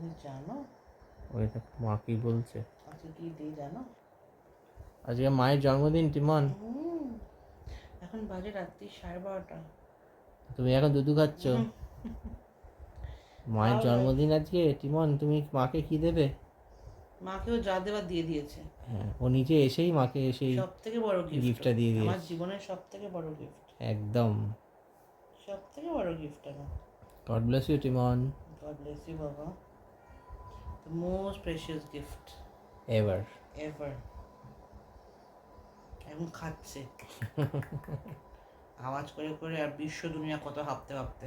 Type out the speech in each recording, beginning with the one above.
তুমি জানো? ওই দেখ মা কি বলছে? আজকে কি ডে জানো? আজকে মায়ের জন্মদিন টিমন। এখন বাজে রাত্রি সাড়ে বারোটা। তুমি এখন দুধু খাচ্ছ? মায়ের জন্মদিন আজকে টিমন তুমি মাকে কি দেবে? মাকেও যা দেওয়ার দিয়ে দিয়েছে। হ্যাঁ ও নিজে এসেই মাকে এসেই সব থেকে বড় গিফট গিফটটা দিয়ে দিয়েছে। আমার জীবনের সব থেকে বড় গিফট একদম। সব থেকে বড় গিফট আমার God bless you টিমন। God bless you বাবা। Most precious gift ever ever এখন খাচ্ছে। আওয়াজ করে করে আর বিশ্ব দুনিয়া কত ভাবতে ভাবতে।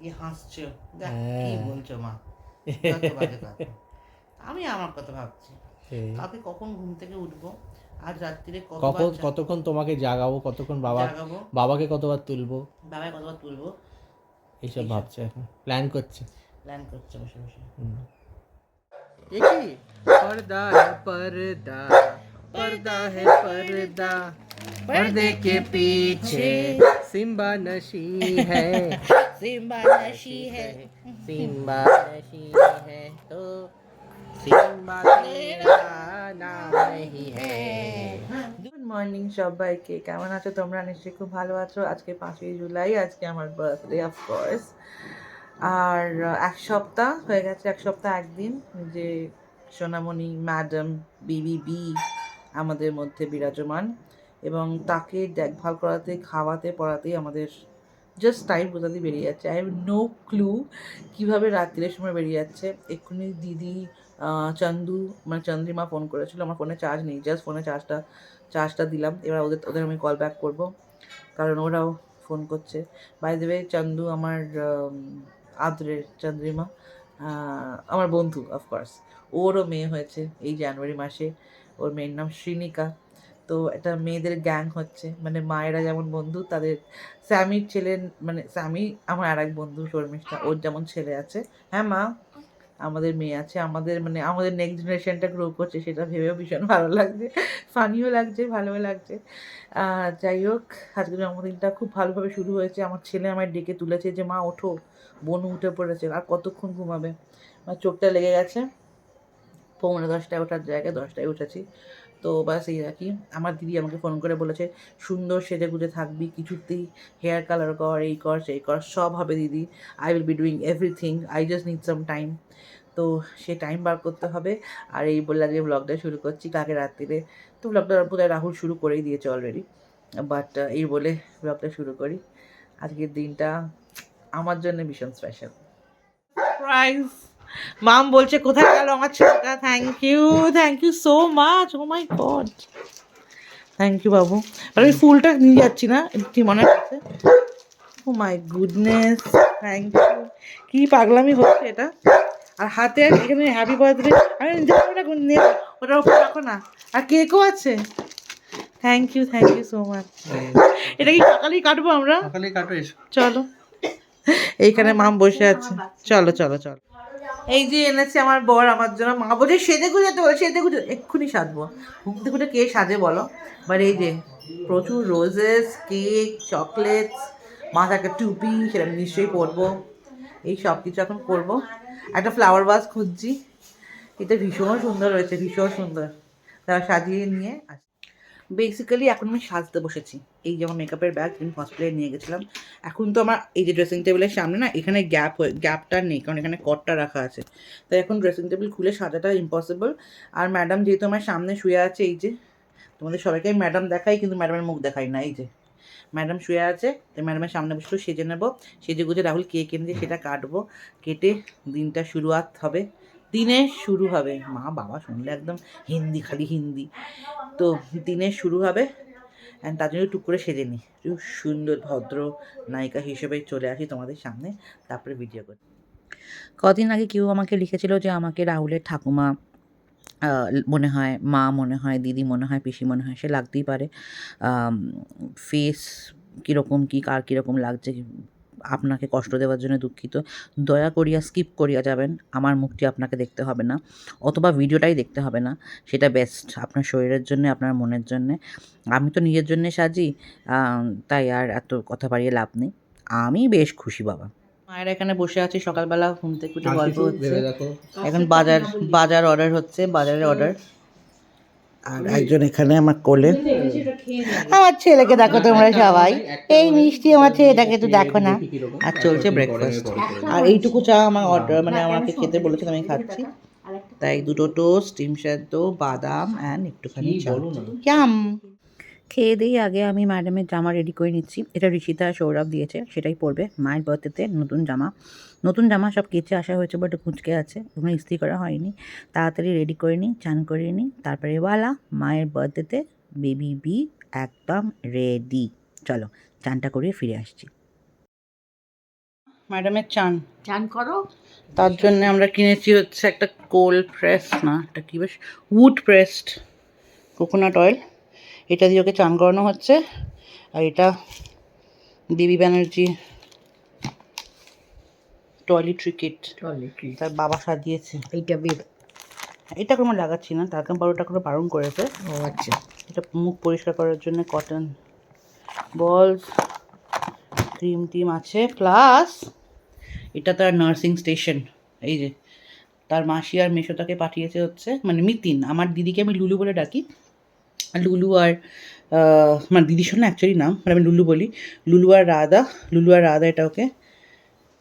ই হাসছে। দেখ কি হ্যাঁ। বলছো মা। আমি আমার কথা ভাবছি। কালকে কখন ঘুম থেকে উঠবো? আজ রাত্রিরে কখন কতক্ষণ তোমাকে জাগাবো? কতক্ষণ বাবা বাবাকে কতবার তুলবো? বাবায় কতবার তুলবো? এইসব ভাবছে এখন। প্ল্যান করছে। প্ল্যান করছে বসে বসে ये की पर्दा है पर्दा पर्दा है पर्दा पर्दे के पीछे सिम्बा नशी है सिम्बा नशी है सिम्बा नशी है तो सिम्बा तेरा नाम नहीं है গুড মর্নিং সবাইকে কেমন আছো তোমরা নিশ্চয়ই খুব ভালো আছো আজকে পাঁচই জুলাই আজকে আমার বার্থডে অফকোর্স আর এক সপ্তাহ, হয়ে গেছে এক সপ্তাহ একদিন যে সোনামণি ম্যাডাম বিবিবি আমাদের মধ্যে বিরাজমান এবং তাকে দেখভাল করাতে, খাওয়াতে পড়াতেই আমাদের জাস্ট টাইম বোঝাতে বেরিয়ে যাচ্ছে। আই হ্যাভ নো ক্লু কীভাবে রাত্রির সময় বেরিয়ে যাচ্ছে। এক্ষুনি দিদি চন্দু মানে চন্দ্রিমা ফোন করেছিল, আমার ফোনে চার্জ নেই জাস্ট ফোনে চার্জটা চার্জটা দিলাম। এবার ওদের ওদের আমি কল ব্যাক করব, কারণ ওরাও ফোন করছে। বাই দেবে চন্দু আমার আদরের চন্দ্রিমা আমার বন্ধু অফকোর্স ওরও মেয়ে হয়েছে এই জানুয়ারি মাসে। ওর মেয়ের নাম শ্রীনিকা। তো একটা মেয়েদের গ্যাং হচ্ছে। মানে মায়েরা যেমন বন্ধু, তাদের স্যামির ছেলে মানে স্যামি আমার আর এক বন্ধু, শর্মিষ্ঠা, ওর যেমন ছেলে আছে। হ্যাঁ মা? আমাদের মেয়ে আছে, আমাদের মানে আমাদের নেক্সট জেনারেশনটা গ্রো করছে, সেটা ভেবেও ভীষণ ভালো লাগছে। ফানিও লাগছে, ভালোও লাগছে। যাই হোক আজকে জন্মদিনটা খুব ভালোভাবে শুরু হয়েছে। আমার ছেলে আমায় ডেকে তুলেছে যে, মা, ওঠো, বোন উঠে পড়েছে, আর কতক্ষণ ঘুমাবে? আমার চোখটা লেগে গেছে। পৌনে দশটায় ওঠার জায়গায় দশটায় উঠেছি। তো বাস এই আর কি। আমার দিদি আমাকে ফোন করে বলেছে, সুন্দর সেজে গুজে থাকবি, কিছুতেই হেয়ার কালার কর, এই কর, সেই কর, সব হবে দিদি। I will be doing everything I just need some time তো সে টাইম বার করতে হবে। আর এই বলে আজকে ব্লগটা শুরু করছি কালকে রাত্রিরে। তো ব্লগটা বোধহয় রাহুল শুরু করেই দিয়েছে অলরেডি বাট এই বলে ব্লগটা শুরু করি। আজকের দিনটা আমার জন্য ভীষণ স্পেশাল প্রাইজ মাম বলছে কোথায় গেল আমার ছেলেটা thank you thank you so much oh my God thank you বাবু। আর আমি ফুলটা নিয়ে যাচ্ছি না কি মনে হচ্ছে? Oh my goodness thank you কি পাগলামি হচ্ছে এটা? আর হাতে আর এখানে হ্যাপি বার্থডে আমি ওটা নিয়ে ওটার উপর রাখো না। আর কেকও আছে। Thank you thank you so much এটা কি সকালেই কাটবো আমরা? সকালে কাটো এসো চলো। এইখানে মাম বসে আছে। চলো চলো চলো। এই যে এনেছে আমার বর আমার জন্য। মা বলছে সেজে গুজে তো সেজে গুজে এক্ষুনি সাজবো। ঘুম থেকে কে সাজে বলো? বাট এই যে, প্রচুর রোজেস কেক চকলেটস মাথাকে টুপি, সেটা নিশ্চয়ই পরবো। এই সব কিছু এখন করব একটা ফ্লাওয়ার ভাস খুঁজছি। এটা ভীষণ সুন্দর রয়েছে ভীষণ সুন্দর। তারা সাজিয়ে নিয়ে আসি। বেসিক্যালি এখন আমি সাজতে বসেছি। এই যেমন মেকআপের ব্যাগ আমি হসপিটালে নিয়ে গেছিলাম। এখন তো আমার এই যে ড্রেসিং টেবিলের সামনে না, এখানে গ্যাপ হয়ে গ্যাপটা নেই, কারণ এখানে কটটা রাখা আছে। তাই এখন ড্রেসিং টেবিল খুলে সাজাটা ইম্পসিবল আর ম্যাডাম যেহেতু আমার সামনে শুয়ে আছে, এই যে, তোমাদের সবাইকে ম্যাডাম দেখাই, কিন্তু ম্যাডামের মুখ দেখাই না, এই যে। ম্যাডাম শুয়ে আছে তো ম্যাডামের সামনে বসে সেজে নেব। সেজে গুজে রাহুল কেক এনে দিয়ে সেটা কাটবো। কেটে দিনটা শুরুয়াত হবে। দিনের শুরু হবে। মা, বাবা শুনলে একদম হিন্দি, খালি হিন্দি। তো দিনের শুরু হবে অ্যান্ড তার জন্য টুক করে সেজে নিই। একটু সুন্দর ভদ্র নায়িকা হিসেবে চলে আসি তোমাদের সামনে, তারপরে ভিডিও করি কদিন আগে কেউ আমাকে লিখেছিল যে আমাকে রাহুলের ঠাকুমা মনে হয়, মা মনে হয়, দিদি মনে হয়, পিসি মনে হয়, সে লাগতেই পারে। ফেস কীরকম, কী, কার কীরকম লাগছে আপনাকে কষ্ট দেওয়ার জন্য দুঃখিত। দয়া করিয়া স্কিপ করিয়া যাবেন আমার মুখটি আপনাকে দেখতে হবে না অথবা ভিডিওটাই দেখতে হবে না সেটা বেস্ট আপনার শরীরের জন্য আপনার মনের জন্যে। আমি তো নিজের জন্যে সাজি তাই আর এত কথা বাড়িয়ে লাভ নেই। আমি বেশ খুশি বাবা। মায়ের এখানে বসে আছি সকালবেলা ঘুম থেকে উঠে গল্প হচ্ছে। এখন বাজার বাজার অর্ডার হচ্ছে বাজারের অর্ডার আর একজন এখানে আমার কোলে। আমার ছেলেকে দেখো তোমরা সবাই। এই মিষ্টি আমার ছেলেটাকে তো দেখো না। আর চলছে ব্রেকফাস্ট আর এইটুকু চা আমার অর্ডার মানে আমাকে খেতে বলেছিল আমি খাচ্ছি। তাই দুটো টোস্ট ডিম সেদ্ধ বাদাম অ্যান্ড একটুখানি চা। কেমন ক্যাম খেয়ে দিয়ে আগে আমি ম্যাডামের জামা রেডি করে নিচ্ছি। এটা ঋষিতা সৌরভ দিয়েছে সেটাই পরবে। মায়ের বার্থডেতে নতুন জামা। নতুন জামা সব কেচে আসা হয়েছে বাট কুঁচকে আছে। ওগুলো ইস্ত্রি করা হয়নি। তাড়াতাড়ি রেডি করে নিই চান করে নিই। তারপরে ওয়ালা মায়ের বার্থডেতে বেবি বি একদম রেডি চলো চানটা করিয়ে ফিরে আসছি। ম্যাডামের চান। চান করো। তার জন্য আমরা কিনেছি হচ্ছে একটা কোল্ড প্রেস না একটা কি বেশ উড প্রেসড কোকোনাট অয়েল এটা দিয়ে ওকে চান করানো হচ্ছে। আর এটা দেবী ব্যানার্জি টয়লেট্রি কিট। তার বাবা সাজিয়েছে। এইটা বের। এটা কোনো লাগাচ্ছি না তারকা বারোটা করে বারণ করেছে। ও আচ্ছা। এটা মুখ পরিষ্কার করার জন্য কটন বলস ক্রিম টিম আছে। প্লাস এটা তার নার্সিং স্টেশন এই যে তার মাসি আর মেশো তাকে পাঠিয়েছে হচ্ছে মানে মিতিন আমার দিদিকে আমি লুলু বলে ডাকি। লুলু আর মানে দিদির সঙ্গে অ্যাকচুয়ালি নাম মানে আমি লুলু বলি। লুলু আর রাধা, লুলু আর রাধা এটা ওকে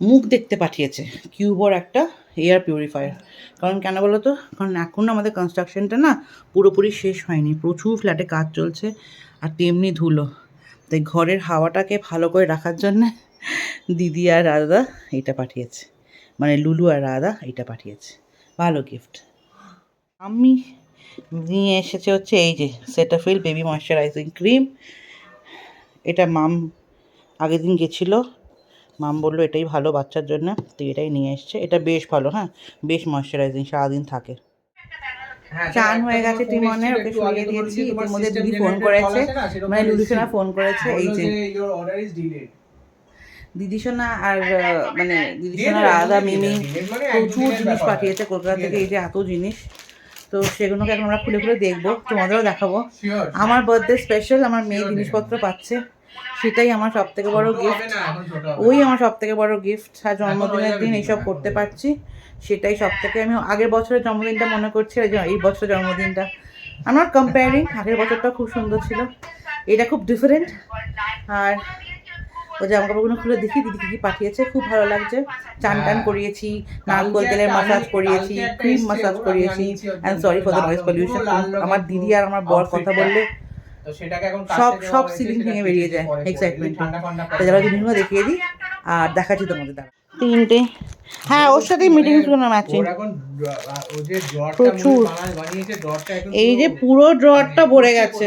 মুখ দেখতে পাঠিয়েছে কিউবর একটা এয়ার পিউরিফায়ার কারণ কেন বলো তো কারণ এখন আমাদের কনস্ট্রাকশনটা না পুরোপুরি শেষ হয়নি, প্রচুর ফ্ল্যাটে কাজ চলছে আর তেমনি ধুলো। তাই ঘরের হাওয়াটাকে ভালো করে রাখার জন্যে দিদি আর রাধা এটা পাঠিয়েছে। মানে লুলু আর রাধা এটা পাঠিয়েছে। ভালো গিফট আমি নিয়ে এসেছে হচ্ছে এই যে সেটাফিল বেবি ময়শ্চারাইজিং ক্রিম এটা মাম আগের দিন গেছিল। মাম বলল এটাই ভালো বাচ্চার জন্য। তো এটাই নিয়ে এসছে। এটা বেশ ভালো হ্যাঁ? বেশ ময়শ্চারাইজিং সারাদিন থাকে। চান হয়ে গেছে টিমনের ওকে শুয়ে দিয়েছি। ইতিমধ্যে দিদি ফোন করেছে। মানে লুলুসোনা ফোন করেছে এই যে। দিদিসোনা আর আহ, মানে দিদিসোনা রাধা মিমি প্রচুর জিনিস পাঠিয়েছে কলকাতা থেকে এই যে এত জিনিস। তো সেগুলোকে এখন আমরা খুলে খুলে দেখব তোমাদেরও দেখাবো। আমার বার্থডে স্পেশাল আমার মেয়ে জিনিসপত্র পাচ্ছে। সেটাই আমার সব থেকে বড় গিফট ওই আমার সব থেকে বড় গিফট আর জন্মদিনের দিন এইসব করতে পারছি। সেটাই সব থেকে আমি আগের বছরের জন্মদিনটা মনে করছি এই বছর জন্মদিনটা। আমার কম্পেয়ারিং আগের বছরটা খুব সুন্দর ছিল। এটা খুব ডিফারেন্ট আর ও জামা কাপড়গুলো খুলে দেখি দিদি কি কি পাঠিয়েছে খুব ভালো লাগছে। চান টান করিয়েছি নারকোল তেলের মাসাজ করিয়েছি ক্রিম মাসাজ করিয়েছি and sorry for the noise pollution আমার দিদি আর আমার বর কথা বললে সব সব সিলিং ভেঙে বেরিয়ে যায় এক্সাইটমেন্ট তো যারা দেখিয়ে দিই আর দেখাচ্ছি তোমাদের দ্বারা তিনটে। হ্যাঁ ওর সাথে মিটিং শুনে ম্যাচিং প্রচুর। এই যে পুরো ড্রয়ারটা ভরে গেছে।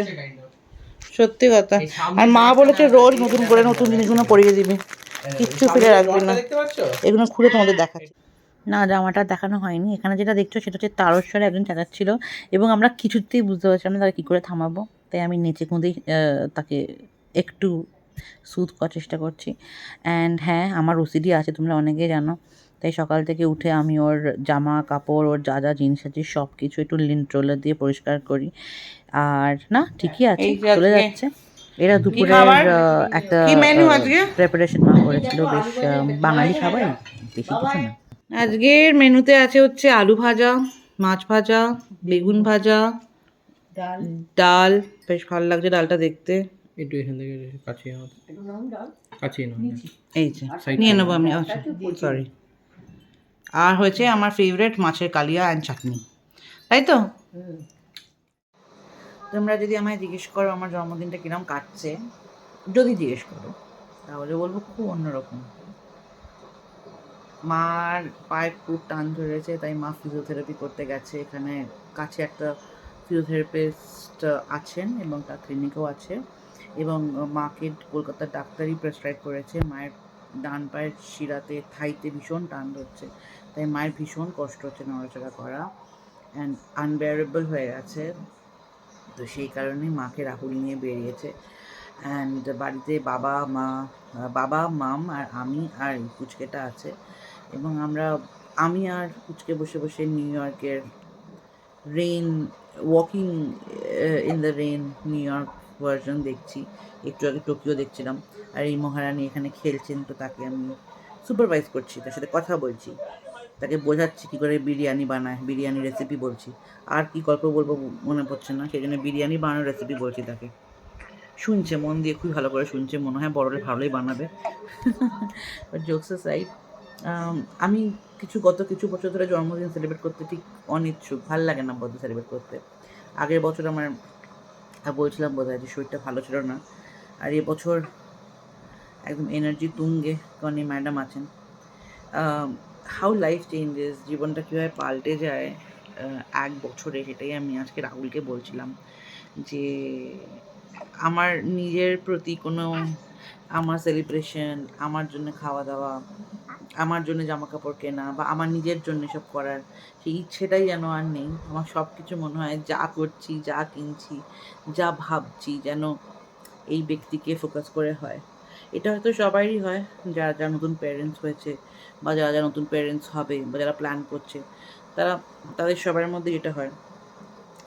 সত্যি কথা। আর মা বলেছে রোজ নতুন করে নতুন জিনিসগুলো পরিয়ে দিবে। কিচ্ছু ফেলে রাখবে না। এগুলো খুলে তোমাদের দেখাচ্ছি। না জামাটা দেখানো হয়নি। এখানে যেটা দেখছ সেটা হচ্ছে তারস্বরে একজন চালাচ্ছিল এবং আমরা কিছুতেই বুঝতে পারছিলাম না তাকে কী করে থামাবো। তাই আমি নেচে কুঁদেই আহ, তাকে একটু সুদ করার চেষ্টা করছি। অ্যান্ড হ্যাঁ আমার ওসিডি আছে তোমরা অনেকেই জানো। তাই সকাল থেকে উঠে আমি ওর জামা কাপড় ওর যা যা জিনিস আছে সব কিছু একটু লিন্ট রোলার দিয়ে পরিষ্কার করি। আর না ঠিকই আছে চলে যাচ্ছে। এরা দুপুরের একটা প্রিপারেশন মা করেছিল বেশ বাঙালি খাবার। বেশি কিছু না। আজকের মেনুতে আছে হচ্ছে আলু ভাজা মাছ ভাজা বেগুন ভাজা ডাল। ডাল। বেশ ভালো লাগছে ডালটা দেখতে। একটু এখান থেকে কাছে কাছে এই যে নিয়ে নেব আমি আচ্ছা সরি আর হয়েছে আমার ফেভারিট মাছের কালিয়া অ্যান্ড চাটনি। তাই তো? তোমরা যদি আমায় জিজ্ঞেস করো আমার জন্মদিনটা কিরম কাটছে, যদি জিজ্ঞেস করো, তাহলে বলব খুব অন্যরকম। মার পায়ে খুব টান ধরেছে, তাই মা ফিজিওথেরাপি করতে গেছে। এখানে কাছে একটা ফিজিওথেরাপিস্ট আছেন এবং তার ক্লিনিকও আছে। এবং মাকে কলকাতার ডাক্তারই প্রেসক্রাইব করেছে। মায়ের ডান পায়ের শিরাতে, থাইতে ভীষণ টান ধরছে। তাই মায়ের ভীষণ কষ্ট হচ্ছে নড়াচড়া করা অ্যান্ড আনবেয়ারেবল হয়ে গেছে। তো সেই কারণে মাকে রাহুল নিয়ে বেরিয়েছে। অ্যান্ড বাড়িতে বাবা, মা, বাবা, মাম আর আমি আর এই পুচকেটা আছে। এবং আমরা, আমি আর পুচকে বসে বসে নিউ ইয়র্কের rain walking in the rain New York version দেখছি। একটু আগে টোকিও দেখছিলাম। আর এই মহারানী এখানে খেলছেন, তো তাকে আমি সুপারভাইজ করছি, তার সাথে কথা বলছি। তাকে বোঝাচ্ছি, কী করে বিরিয়ানি বানায়, বিরিয়ানি রেসিপি বলছি। আর কি গল্প বলব মনে পড়ছে না, সেই জন্য বিরিয়ানি বানানোর রেসিপি বলছি তাকে। শুনছে, মন দিয়ে খুবই ভালো করে শুনছে, মনে হয় বড়রে ভালোই বানাবে। জোকস সাইড আমি কিছু গত কিছু বছর ধরে জন্মদিন সেলিব্রেট করতে ঠিক অনিচ্ছুক, ভালো লাগে না বড় সেলিব্রেট করতে। আগের বছর আমার বলছিলাম বোধ হয় যে শরীরটা ভালো ছিল না, আর এবছর একদম এনার্জি তুঙ্গে কনি ম্যাডাম আছেন। হাউ লাইফ চেঞ্জেস জীবনটা কীভাবে পাল্টে যায় এক বছরে সেটাই আমি আজকে রাহুলকে বলছিলাম যে আমার নিজের প্রতি কোনো, আমার সেলিব্রেশন আমার জন্য খাওয়া দাওয়া, আমার জন্য জামা কাপড় কেনা বা আমার নিজের জন্য সব করার সেই ইচ্ছেটাই যেন আর নেই। আমার সব কিছু মনে হয় যা করছি, যা কিনছি, যা ভাবছি যেন এই ব্যক্তিকে ফোকাস করে হয়। এটা হয়তো সবারই হয়, যারা যারা নতুন প্যারেন্টস হয়েছে বা যারা যারা নতুন প্যারেন্টস হবে বা যারা প্ল্যান করছে, তারা, তাদের সবার মধ্যে যেটা হয়।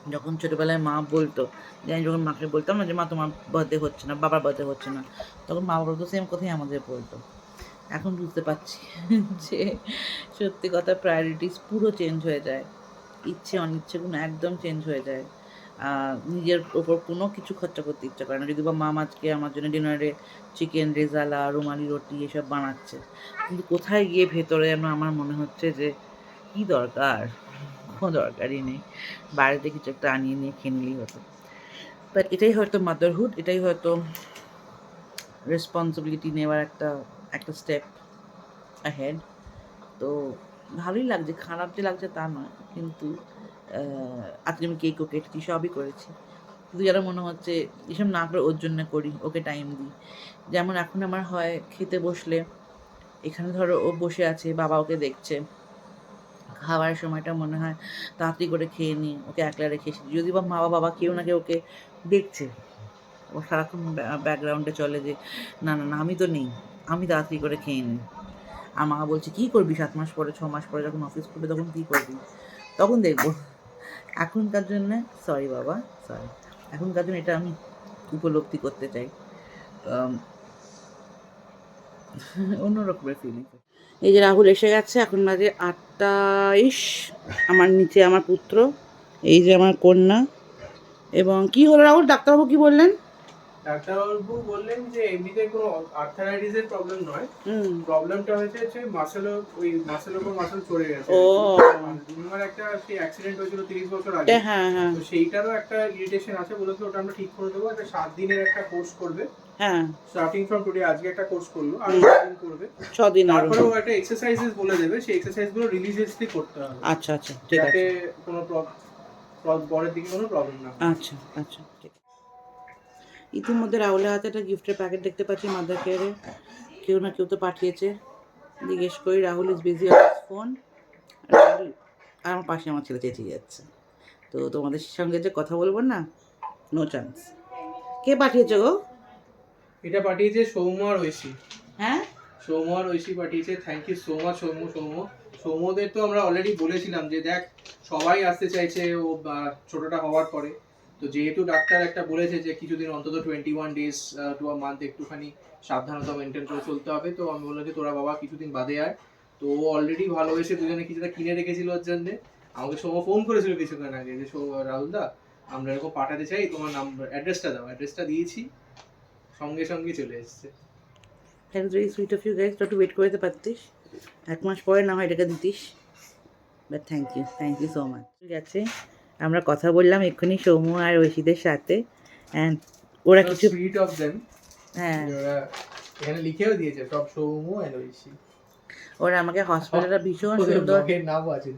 যখন ছোটোবেলায় মা বলতো, যে আমি যখন মাকে বলতাম না যে, মা, তোমার বার্থডে হচ্ছে না, বাবার বার্থডে হচ্ছে না, তখন মা বাবা তো সেম কথাই আমাদের বলতো। এখন বুঝতে পারছি যে সত্যি কথা প্রায়োরিটিস পুরো চেঞ্জ হয়ে যায়। ইচ্ছে অনিচ্ছেগুলো একদম চেঞ্জ হয়ে যায়। নিজের ওপর কোনো কিছু খরচা করতে ইচ্ছা করে না। যদি বা মাম আজকে আমার জন্য ডিনারে চিকেন রেজালা, রুমালি, রুটি এসব বানাচ্ছে, কিন্তু কোথায় গিয়ে ভেতরে যেন আমার মনে হচ্ছে যে, কী দরকার? কোনো দরকারই নেই। থেকে কিছু একটা আনিয়ে নিয়ে খেয়ে নিলেই হতো। বাট এটাই হয়তো মাদারহুড এটাই হয়তো রেসপন্সিবিলিটি নেওয়ার একটা একটা স্টেপ অ্যাহেড তো ভালোই লাগছে, খারাপ যে লাগছে তা নয়, কিন্তু আজকে আমি কেকও কেটেছি সবই করেছি। কিন্তু যারা মনে হচ্ছে এসব না করে ওর জন্য করি, ওকে টাইম দিই। যেমন এখন আমার হয় খেতে বসলে, এখানে ধরো ও বসে আছে, বাবা ওকে দেখছে। খাওয়ার সময়টা মনে হয় তাড়াতাড়ি করে খেয়ে নিই, ওকে একলা রেখে যদি বা মা বাবা কেউ না কেউ ওকে দেখছে, ও সারাক্ষণ ব্যাকগ্রাউন্ডে চলে যে, না না না, আমি তো নেই, আমি তাড়াতাড়ি করে খেয়ে নিই। আর মা বলছে, কী করবি সাত মাস পরে, ছ মাস পরে যখন অফিস করবে তখন কী করবি? তখন দেখব। এখনকার জন্য সরি বাবা সরি এখনকার জন্য এটা আমি উপলব্ধি করতে চাই। অন্যরকমের ফিলিং এই যে রাহুল এসে গেছে, এখন বাজে আটটাইশ। আমার নিচে আমার পুত্র, এই যে আমার কন্যা। এবং কি হলো রাহুল? ডাক্তারবাবু কি বললেন? ডাক্তারবাবু বললেন যে এমনিতে কোনো আর্থারাইটিসের প্রবলেম নয়। প্রবলেমটা হয়েছে হচ্ছে মাসেল ওই মাসেল উপর মাসেল চড়ে গেছে। ও। দুবার একটা সেই অ্যাক্সিডেন্ট হয়েছিল তিরিশ বছর আগে। হ্যাঁ হ্যাঁ। তো সেইটারও একটা ইরিটেশন আছে বলেছে ওটা আমরা ঠিক করে দেবো। একটা সাত দিনের একটা কোর্স করবে। হ্যাঁ। স্টার্টিং ফ্রম টুডে আজকে একটা কোর্স করল আর দিন করবে। ছদিন আরও তারপরে ও একটা এক্সারসাইজেস বলে দেবে। সেই এক্সারসাইজগুলো রিলিজিয়াসলি করতে হবে। আচ্ছা আচ্ছা ঠিক যাতে আছে। কোনো পরের দিকে কোনো প্রবলেম না আচ্ছা আচ্ছা। ইতিমধ্যে রাহুলের হাতে একটা গিফটের প্যাকেট দেখতে পাচ্ছি মাদার কেয়ারে। কেউ না কেউ তো পাঠিয়েছে। জিজ্ঞেস করি Rahul is busy on phone Rahul আর আমার পাশে আমার ছেলে চেঁচিয়ে যাচ্ছে। তো তোমাদের সঙ্গে যে কথা বলব না নো চান্স কে পাঠিয়েছে গো? এটা পাঠিয়েছে সৌম্য আর ঐশী। হ্যাঁ? সৌম্য আর ঐশী পাঠিয়েছে। Thank you so much Saumya Saumya. সৌম্যদের তো আমরা অলরেডি বলেছিলাম যে দেখ সবাই আসতে চাইছে ও ছোটটা হওয়ার পরে। তো যেহেতু ডাক্তার একটা বলেছে যে কিছুদিন অন্তত twenty one days to a month একটুখানি সাবধানতা মেনটেন করে চলতে হবে। তো আমি বললাম যে, তোরা বাবা কিছুদিন বাদে আয়। তো ও অলরেডি ভালোবেসে দুজনে কিছুটা কিনে রেখেছিল ওর জন্যে। আমাকে সৌম্য ফোন করেছিল কিছুক্ষণ আগে যে রাহুল দা, আমরা এরকম পাঠাতে চাই, তোমার নাম্বার অ্যাড্রেসটা দাও অ্যাড্রেসটা দিয়েছি। সঙ্গে সঙ্গে চলে এসছে। Thanks very sweet of you guys একটু ওয়েট করে দিতে পারতিস। এক মাস পরে না হয় এটাকে দিতিস। But thank you thank you so much ঠিক আছে। আমরা কথা বললাম এক্ষুনি সৌম্য আর ঐশীদের সাথে। ওরা কিছু হ্যাঁ। এখানে লিখেও দিয়েছে সব সৌম্য এন্ড ঐশী। ওরা আমাকে হসপিটালটা ভীষণ সুন্দর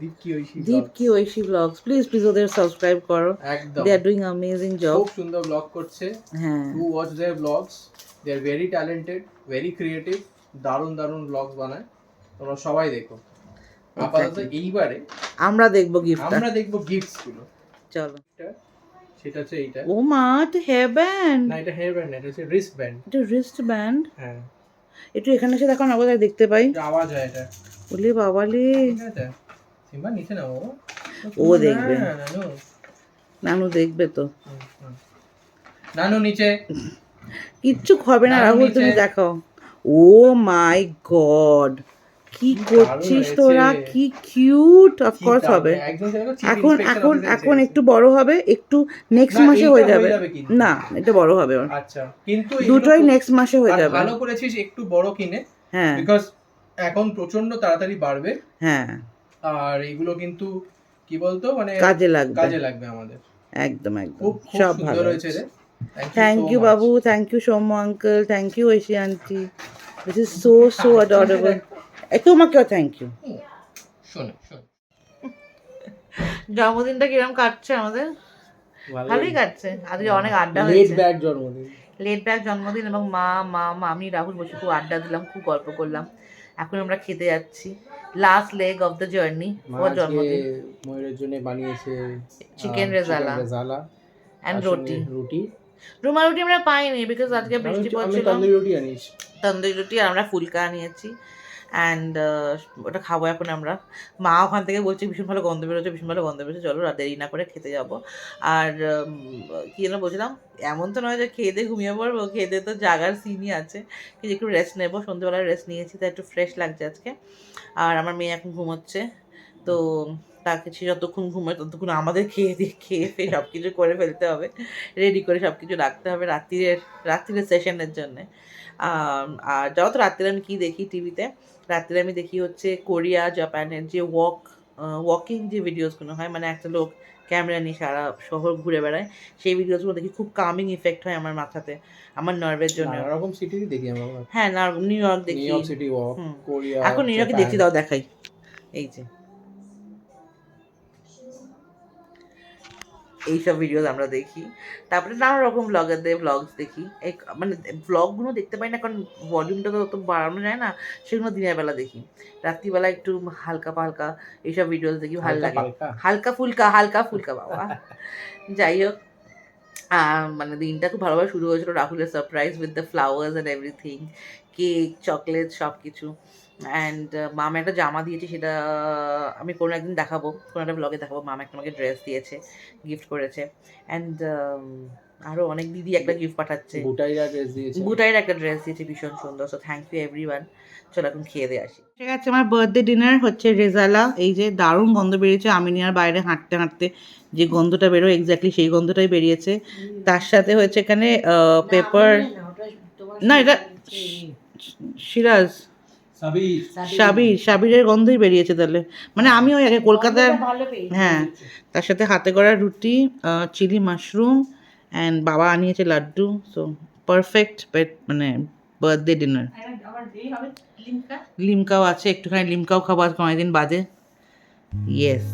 দীপ কি ঐশী দীপ কি ঐশী ব্লগস প্লিজ প্লিজ ওদের সাবস্ক্রাইব করো। একদম। They are doing amazing job খুব সুন্দর ব্লগ করছে। হ্যাঁ। To watch their vlogs they are very talented very creative দারুণ দারুণ ব্লগস বানায়। তোমরা সবাই দেখো। আপাতত এইবারে আমরা দেখব গিফটটা আমরা দেখব গিফটসগুলো। চলো। সেটা হচ্ছে এইটা। ও মা এটা হেয়ার ব্যান্ড না এটা হেয়ার ব্যান্ড এটা হচ্ছে রিস্ট ব্যান্ড এটা রিস্ট ব্যান্ড হ্যাঁ। একটু এখানে এসে দেখো না বোধহয় দেখতে পাই। আওয়াজ হয় এটা। বলি বাবালি। সিম্বা নিচে নাও ও দেখবে। হ্যাঁ, নানু। দেখবে তো। নানু নিচে। কিচ্ছু হবে না রাহুল তুমি দেখো ও মাই গড। কি করছিস তোরা? কি কিউট অফকোর্স হবে। এখন এখন এখন একটু বড় হবে একটু নেক্সট মাসে হয়ে যাবে। না এটা বড় হবে আচ্ছা কিন্তু দুটোই নেক্সট মাসে হয়ে যাবে। ভালো করেছিস একটু বড় কিনে হ্যাঁ। বিকজ এখন প্রচণ্ড তাড়াতাড়ি বাড়বে। হ্যাঁ। আর এগুলো কিন্তু কি বলতো মানে কাজে লাগবে। কাজে লাগবে আমাদের। একদম একদম। সব ভালো হয়েছে রে। Thank you Babu. Thank you Saumya uncle thank you Aishi aunty this is so so adorable তোমাকেও থ্যাংক ইউ শোনে শোন। জন্মদিনটা কিরম কাটছে আমাদের? ভালোই। কাটছে। আজকে অনেক আড্ডা হয়েছে। ব্যাক জন্মদিন। লেট ব্যাক জন্মদিন এবং মা মা মামি রাহুল বসে খুব আড্ডা দিলাম খুব গল্প করলাম। এখন আমরা খেতে যাচ্ছি। Last leg of the journey ওর জন্মদিন। ময়ূরের জন্য বানিয়েছে আহ, রেজালা। রেজালা অ্যান্ড তার রুটি রুটি। রুমা রুটি আমরা পাইনি বিকজ আজকে বৃষ্টি আমি- আমি পড়ছিল। তন্দুরি রুটি আনিস তন্দুরি রুটি আর আমরা ফুলকা নিয়েছি অ্যান্ড ওটা খাব এখন আমরা। মা ওখান থেকে বলছে, ভীষণ ভালো গন্ধ বেরোচ্ছে, ভীষণ ভালো গন্ধ বেরোচ্ছে, চলো রাত দেরি না করে খেতে যাব। আর কি যেন বলছিলাম, এমন তো নয় যে খেয়ে দিয়ে ঘুমিয়ে পড়ব, খেয়ে দিয়ে তো জাগার সিনই আছে। কিন্তু একটু রেস্ট নেব সন্ধ্যেবেলায় রেস্ট নিয়েছি তাই একটু ফ্রেশ লাগছে আজকে। আর আমার মেয়ে এখন ঘুমোচ্ছে, তো তাকে সে যতক্ষণ ঘুমায় ততক্ষণ আমাদের খেয়ে দিয়ে, খেয়ে ফেয়ে সব কিছু করে ফেলতে হবে। রেডি করে সব কিছু রাখতে হবে রাত্রিরের রাত্রিরের সেশনের জন্যে। আর যাও তো আমি কী দেখি টিভিতে রাত্রে আমি দেখি হচ্ছে কোরিয়া জাপানের যে ওয়াক ওয়াকিং যে ভিডিওসগুলো হয় মানে একটা লোক ক্যামেরা নিয়ে সারা শহর ঘুরে বেড়ায় সেই ভিডিওসগুলো দেখি খুব কামিং ইফেক্ট হয় আমার মাথাতে আমার নার্ভের জন্য। নানা রকম সিটি দেখি আমরা। হ্যাঁ নিউ ইয়র্ক দেখি। নিউ ইয়র্ক সিটি ওয়াক কোরিয়া এখন নিউ ইয়র্কে। দেখি দাও দেখাই। এই যে। এইসব ভিডিওস আমরা দেখি। তারপরে নানা রকম ব্লগারদের ব্লগস দেখি। এক মানে ব্লগগুলো দেখতে পাই না কারণ ভলিউমটা তো অত বাড়ানো যায় না সেগুলো দিনের বেলা দেখি। রাত্রিবেলা একটু হালকা পালকা এইসব ভিডিওস দেখি ভালো লাগে। হালকা ফুলকা হালকা ফুলকা বাবা। যাই হোক। মানে দিনটা খুব ভালোভাবে শুরু হয়েছিল রাহুলের surprise with the flowers and everything cake chocolate সব কিছু অ্যান্ড মামা একটা জামা দিয়েছে সেটা আমি কোনো একদিন দেখাবো, কোনো একটা ব্লগে দেখাবো। মামা একটা আমাকে ড্রেস দিয়েছে গিফট করেছে। অ্যান্ড আরও অনেক দিদি একটা গিফট পাঠাচ্ছে। বুটাইরা ড্রেস দিয়েছে। বুটাইয়ের একটা ড্রেস দিয়েছে ভীষণ সুন্দর। সো থ্যাংক ইউ এভরিওয়ান চলো এখন খেয়ে দিয়ে আসি। ঠিক আছে আমার বার্থডে ডিনার হচ্ছে রেজালা। এই যে দারুণ গন্ধ বেরিয়েছে আমিনিয়ার বাইরে হাঁটতে হাঁটতে যে গন্ধটা বেরো এক্স্যাক্টলি সেই গন্ধটাই বেরিয়েছে। তার সাথে হয়েছে এখানে পেপার না, এটা- সিরাজ সাবির। সাবিরের গন্ধই বেরিয়েছে তাহলে। মানে আমি ওই আগে কলকাতার হ্যাঁ তার সাথে হাতে করা রুটি চিলি মাশরুম অ্যান্ড বাবা আনিয়েছে লাড্ডু সো পারফেক্ট মানে বার্থডে ডিনার লিমকাও আছে একটুখানি লিমকাও খাব আজকে অনেকদিন বাদে ইয়েস